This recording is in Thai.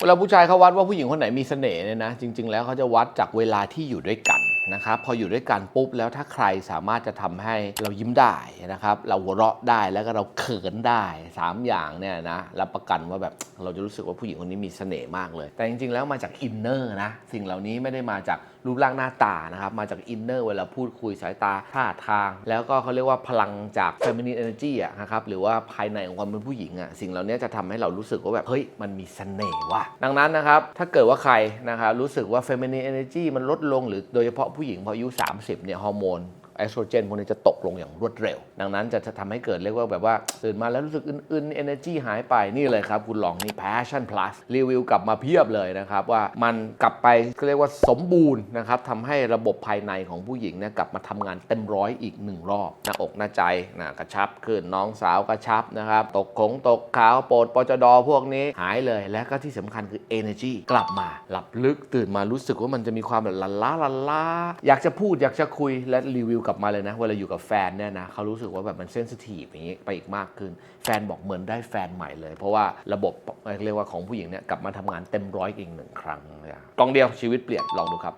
เวลาผู้ชายเขาวัดว่าผู้หญิงคนไหนมีเสน่ห์เนี่ยนะ จริง ๆ แล้วเขาจะวัดจากเวลาที่อยู่ด้วยกัน นะครับพออยู่ด้วยกันปุ๊บแล้วถ้าใครสามารถจะทำให้เรายิ้มได้นะครับเราหัวเราะได้แล้วก็เราเขินได้สามอย่างเนี่ยนะรับประกันว่าแบบเราจะรู้สึกว่าผู้หญิงคนนี้มีเสน่ห์มากเลย แต่จริงๆแล้วมาจากอินเนอร์นะสิ่งเหล่านี้ไม่ได้มาจากรูปร่างหน้าตานะครับมาจากอินเนอร์เวลาพูดคุยสายตาท่าทาง แล้วก็เขาเรียกว่าพลังจาก feminine energy อะนะครับหรือว่าภายในของความเป็นผู้หญิงอะสิ่งเหล่านี้จะทำให้เรารู้สึกว่าแบบเฮ้ยมันมีเสน่ห์ว่ะดังนั้นนะครับถ้าเกิดว่าใครนะครับรู้สึกว่า feminine energy มันลดลงหรือโดยเฉพาะผู้หญิงพออายุ 30เนี่ยฮอร์โมน อสโตรเจนพวกนี้จะตกลงอย่างรวดเร็ว ดังนั้นจะจะทำให้เกิดเรียกว่าแบบว่าตื่นมาแล้วรู้สึกอื่นๆ energy หายไปนี่เลยครับ คุณลองนี่ passion plus รีวิวกลับมาเพียบเลยนะครับ ว่ามันกลับไปเขาเรียกว่าสมบูรณ์นะครับทำให้ระบบภายในของผู้หญิงเนี่ยกลับมาทำงานเต็มร้อยอีกหนึ่งรอบหน้าอกหน้าใจนะกระชับขึ้นน้องสาวกระชับนะครับ ตกขงตกขาวโปรดปจดอพวกนี้หายเลยและก็ที่สำคัญคือ energy กลับมาหลับลึกตื่นมารู้สึกว่ามันจะมีความแบบลันล้าลันล้าอยากจะพูดอยากจะคุยและรีวิวกลับมาเลยนะ เวลาอยู่กับแฟนเนี่ยนะเขารู้สึกว่าแบบมันเซนซิทีฟอย่างนี้ไปอีกมากขึ้น แฟนบอกเหมือนได้แฟนใหม่เลย เพราะว่าระบบเรียกว่าของผู้หญิงเนี่ยกลับมาทำงานเต็มร้อยอีกหนึ่งครั้งนะกล่องเดียวชีวิตเปลี่ยนลองดูครับ